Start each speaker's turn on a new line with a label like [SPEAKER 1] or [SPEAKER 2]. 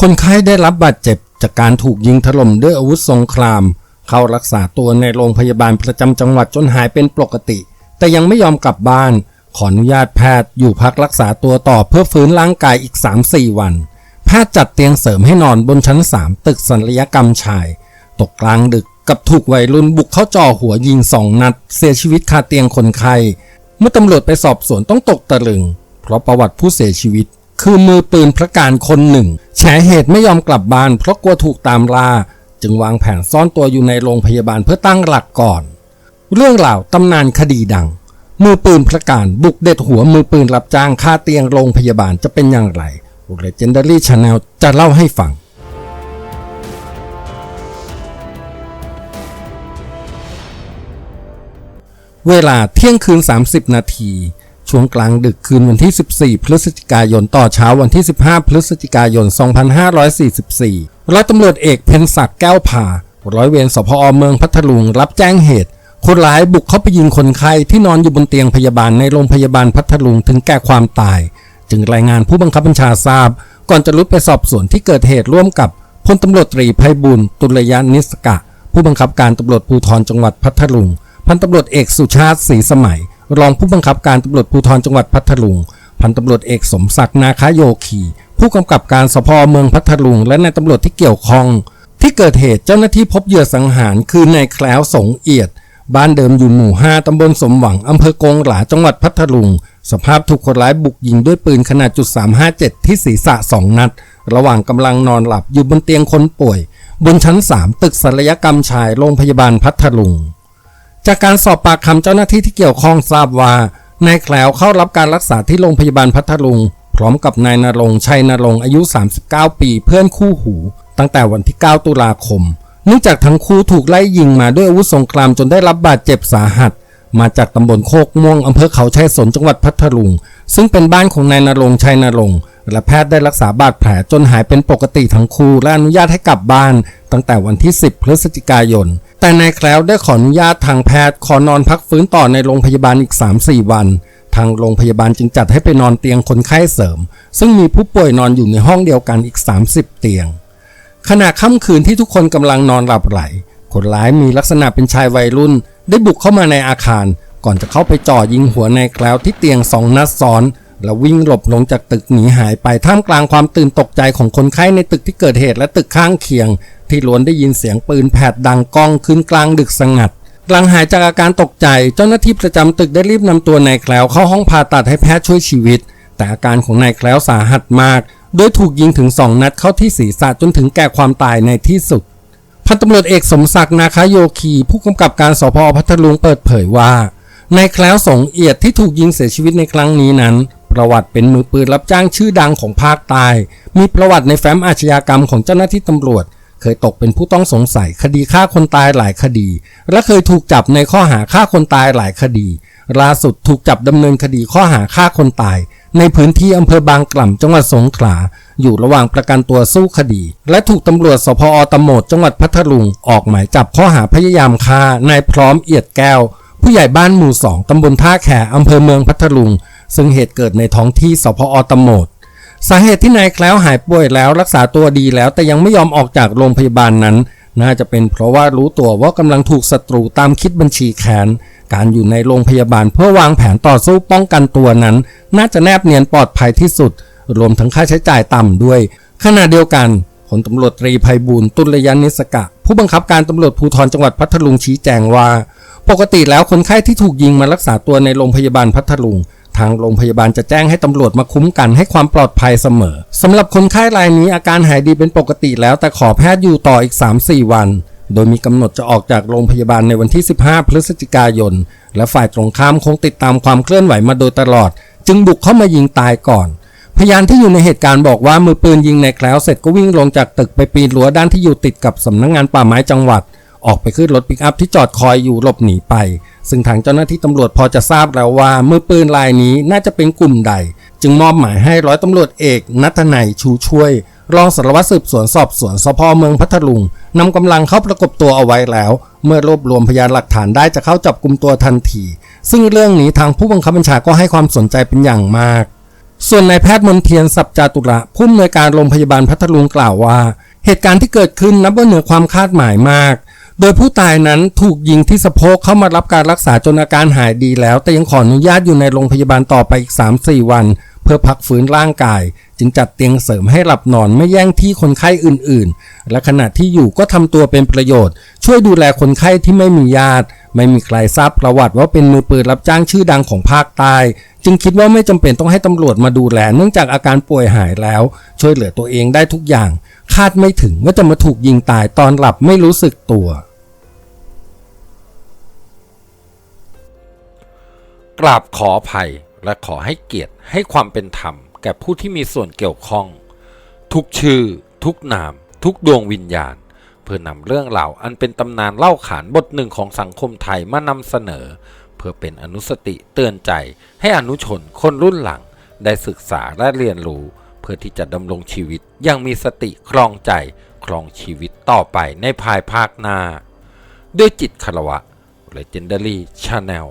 [SPEAKER 1] คนไข้ได้รับบาดเจ็บจากการถูกยิงถล่มด้วยอาวุธสงคราม เข้ารักษาตัวในโรงพยาบาลประจำจังหวัดจนหายเป็นปกติ แต่ยังไม่ยอมกลับบ้าน ขออนุญาตแพทย์อยู่พักรักษาตัวต่อเพื่อฟื้นร่างกายอีก 3-4 วัน แพทย์จัดเตียงเสริมให้นอนบนชั้น 3 ตึกศัลยกรรมชาย ตกกลางดึกกับถูกวัยรุ่นบุกเข้าจ่อหัวยิงสองนัด เสียชีวิตคาเตียงคนไข้ เมื่อตำรวจไปสอบสวนต้องตกตะลึง เพราะประวัติผู้เสียชีวิต คือมือปืนพระการคนหนึ่ง แฉเหตุไม่ยอมกลับบ้านเพราะกลัวถูกตามล่า จึงวางแผนซ่อนตัวอยู่ในโรงพยาบาลเพื่อตั้งหลักก่อน เรื่องราวตำนานคดีดัง มือปืนพระการบุกเด็ดหัวมือปืนรับจ้างค่าเตียงโรงพยาบาลจะเป็นอย่างไร Legendary Channel จะเล่าให้ฟังเวลาเที่ยงคืน 30 นาที ช่วงกลางดึกคืนวันที่ 14 พฤศจิกายนต่อเช้าวันที่ 15 พฤศจิกายน 2544 ร้อยตำรวจเอกเพนศักดิ์แก้วผ่า ร้อยเวรสพอเมืองพัทลุงรับแจ้งเหตุ คนร้ายบุกเข้าไปยิงคนไข้ที่นอนอยู่บนเตียงพยาบาลในโรงพยาบาลพัทลุงถึงแก่ความตาย จึงรายงานผู้บังคับบัญชาทราบ ก่อนจะรุดไปสอบสวนที่เกิดเหตุร่วมกับพลตำรวจตรีไพบุญตุลยานิสกะ ผู้บังคับการตำรวจภูธรจังหวัดพัทลุงพันตำรวจเอกสุชาติศรีสมัย รองผู้บังคับการตำรวจภูธรจังหวัดพัทลุง พันตำรวจเอกสมศักดิ์นาคาโยคี ผู้กำกับการสพเมืองพัทลุง และนายตำรวจที่เกี่ยวข้อง ที่เกิดเหตุเจ้าหน้าที่พบเหยื่อสังหารคือนายแคล้วสงเอียด บ้านเดิมอยู่หมู่ 5ตำบลสมหวังอำเภอกงหลาจังหวัดพัทลุง สภาพถูกคนร้ายบุกยิงด้วยปืนขนาดจุด357 ที่ศีรษะ2นัด ระหว่างกำลังนอนหลับอยู่บนเตียงคนป่วย บนชั้น 3 ตึกศัลยกรรมชายโรงพยาบาลพัทลุง จากการสอบปากคำเจ้าหน้าที่ที่เกี่ยวข้องทราบว่านายแคล้วเข้ารับการรักษาที่โรงพยาบาลพัทลุง พร้อมกับนายนรงชัยนรงอายุ 39 ปีเพื่อนคู่หู ตั้งแต่วันที่ 9 ตุลาคมเนื่องจากทั้งคู่ถูกไล่ยิงมาด้วยอาวุธสงครามจนได้รับบาดเจ็บสาหัส มาจากตำบลโคกม่วงอำเภอเขาชัยสนจังหวัดพัทลุง ซึ่งเป็นบ้านของนายนรงชัยนรงและแพทย์ได้รักษาบาดแผลจนหายเป็นปกติทั้งคู่และอนุญาตให้กลับบ้าน ตั้งแต่วันที่ 10 พฤศจิกายน แต่นายแคล้วได้ขออนุญาตทางแพทย์ขอนอนพักฟื้นต่อในโรงพยาบาลอีก 3-4 วัน ทางโรงพยาบาลจึงจัดให้ไปนอนเตียงคนไข้เสริม ซึ่งมีผู้ป่วยนอนอยู่ในห้องเดียวกันอีก 30 เตียง ขณะค่ำคืนที่ทุกคนกำลังนอนหลับไหล คนร้ายมีลักษณะเป็นชายวัยรุ่น ได้บุกเข้ามาในอาคาร ก่อนจะเข้าไปจ่อยิงหัวนายแคล้วที่เตียงสองนัดซ้อนแล้ววิ่งหลบลงจากตึกหนีหายไปท่ามกลางความตื่นตกใจของคนไข้ในตึกที่เกิดเหตุและตึกข้างเคียง ที่ล้วนได้ยินเสียงปืนแผดดังก้องขึ้นกลางดึกสงัด หลังหายจากอาการตกใจเจ้าหน้าที่ประจำตึกได้รีบนำตัวนายแคล้วเข้าห้องผ่าตัดให้แพทย์ช่วยชีวิต แต่อาการของนายแคล้วสาหัสมาก โดยถูกยิงถึงสองนัดเข้าที่ศีรษะจนถึงแก่ความตายในที่สุดพันตำรวจเอกสมศักดิ์นาคาโยคี ผู้กำกับการสพพัทลุงเปิดเผยว่านายแคล้วสงเอียดที่ถูกยิงเสียชีวิตในครั้งนี้นั้น ประวัติเป็นมือปืนรับจ้างชื่อดังของภาคใต้มีประวัติในแฟ้มอาชญากรรมของเจ้าหน้าที่ตำรวจ เคยตกเป็นผู้ต้องสงสัยคดีฆ่าคนตายหลายคดี และเคยถูกจับในข้อหาฆ่าคนตายหลายคดี ล่าสุดถูกจับดำเนินคดีข้อหาฆ่าคนตาย ในพื้นที่อำเภอบางกล่ำจังหวัดสงขลา อยู่ระหว่างประกันตัวสู้คดี และถูกตำรวจสพอตโหมดจังหวัดพัทลุงออกหมายจับข้อหาพยายามฆ่านายพร้อมเอียดแก้ว ผู้ใหญ่บ้านหมู่สองตำบลท่าแขอำเภอเมืองพัทลุง ซึ่งเหตุเกิดในท้องที่สพอตโหมด สาเหตุที่นายแคล้วหายป่วยแล้วรักษาตัวดีแล้ว แต่ยังไม่ยอมออกจากโรงพยาบาลนั้น น่าจะเป็นเพราะว่ารู้ตัวว่ากำลังถูกศัตรูตามคิดบัญชีแขน การอยู่ในโรงพยาบาลเพื่อวางแผนต่อสู้ป้องกันตัวนั้น น่าจะแนบเนียนปลอดภัยที่สุด รวมทั้งค่าใช้จ่ายต่ำด้วยขณะเดียวกันพลตำรวจตรีภัยบูลตุลยานิสกะ ผู้บังคับการตำรวจภูธรจังหวัดพัทลุงชี้แจงว่า ปกติแล้วคนไข้ที่ถูกยิงมารักษาตัวในโรงพยาบาลพัทลุง ทางโรงพยาบาลจะแจ้งให้ตำรวจมาคุ้มกันให้ความปลอดภัยเสมอสำหรับคนไข้รายนี้อาการหายดีเป็นปกติแล้วแต่ขอแพทย์อยู่ต่ออีก 3-4 วัน โดยมีกำหนดจะออกจากโรงพยาบาลในวันที่ 15 พฤศจิกายน และฝ่ายตรงข้ามคงติดตามความเคลื่อนไหวมาโดยตลอด จึงบุกเข้ามายิงตายก่อนพยานที่อยู่ในเหตุการณ์บอกว่ามือปืนยิงในแคล้วเสร็จก็วิ่งลงจากตึกไปปีนรั้วด้านที่อยู่ติดกับสำนักงงานป่าไม้จังหวัด ออกไปขึ้นรถปิกอัพที่จอดคอยอยู่หลบหนีไป ซึ่งทางเจ้าหน้าที่ตำรวจพอจะทราบแล้วว่ามือปืนรายนี้น่าจะเป็นกลุ่มใด จึงมอบหมายให้ร้อยตำรวจเอกนัทนัยชูช่วย รองสารวัตรสืบสวนสอบสวนสพเมืองพัทลุงนำกำลังเข้าประกบตัวเอาไว้แล้ว เมื่อรวบรวมพยานหลักฐานได้จะเข้าจับกลุ่มตัวทันที ซึ่งเรื่องนี้ทางผู้บังคับบัญชาก็ให้ความสนใจเป็นอย่างมาก ส่วนนายแพทย์มนเทียนสับจาตุระผู้อำนวยการโรงพยาบาลพัทลุงกล่าวว่า เหตุการณ์ที่เกิดขึ้นนับว่าเหนือความคาดหมายมาก โดยผู้ตายนั้นถูกยิงที่สะโพกเข้ามารับการรักษาจนอาการหายดีแล้ว แต่ยังขออนุญาตอยู่ในโรงพยาบาลต่อไปอีก 3-4 วัน เพื่อพักฟื้นร่างกาย จึงจัดเตียงเสริมให้หลับนอนไม่แย่งที่คนไข้อื่นๆ และขณะที่อยู่ก็ทำตัวเป็นประโยชน์ ช่วยดูแลคนไข้ที่ไม่มีญาติ ไม่มีใครทราบประวัติว่าเป็นมือปืนรับจ้างชื่อดังของภาคใต้จึงคิดว่าไม่จำเป็นต้องให้ตำรวจมาดูแล เนื่องจากอาการป่วยหายแล้ว ช่วยเหลือตัวเองได้ทุกอย่าง คาดไม่ถึงว่าจะมาถูกยิงตายตอนหลับไม่รู้สึกตัว
[SPEAKER 2] กราบขออภัยและขอให้เกียรติให้ความเป็นธรรม แก่ผู้ที่มีส่วนเกี่ยวข้อง ทุกชื่อ ทุกนาม ทุกดวงวิญญาณ เพื่อนำเรื่องราอันเป็นตำนานเล่าขานบทหนึ่งของสังคมไทยมานำเสนอ เพื่อเป็นอนุสติเตือนใจให้อนุชนคนรุ่นหลัง ได้ศึกษาและเรียนรู้ เพื่อที่จะดำรงชีวิตอยังมีสติครองใจครองชีวิตต่อไปในภายภาคหน้า ด้วยจิตคารวะ Legendary Channel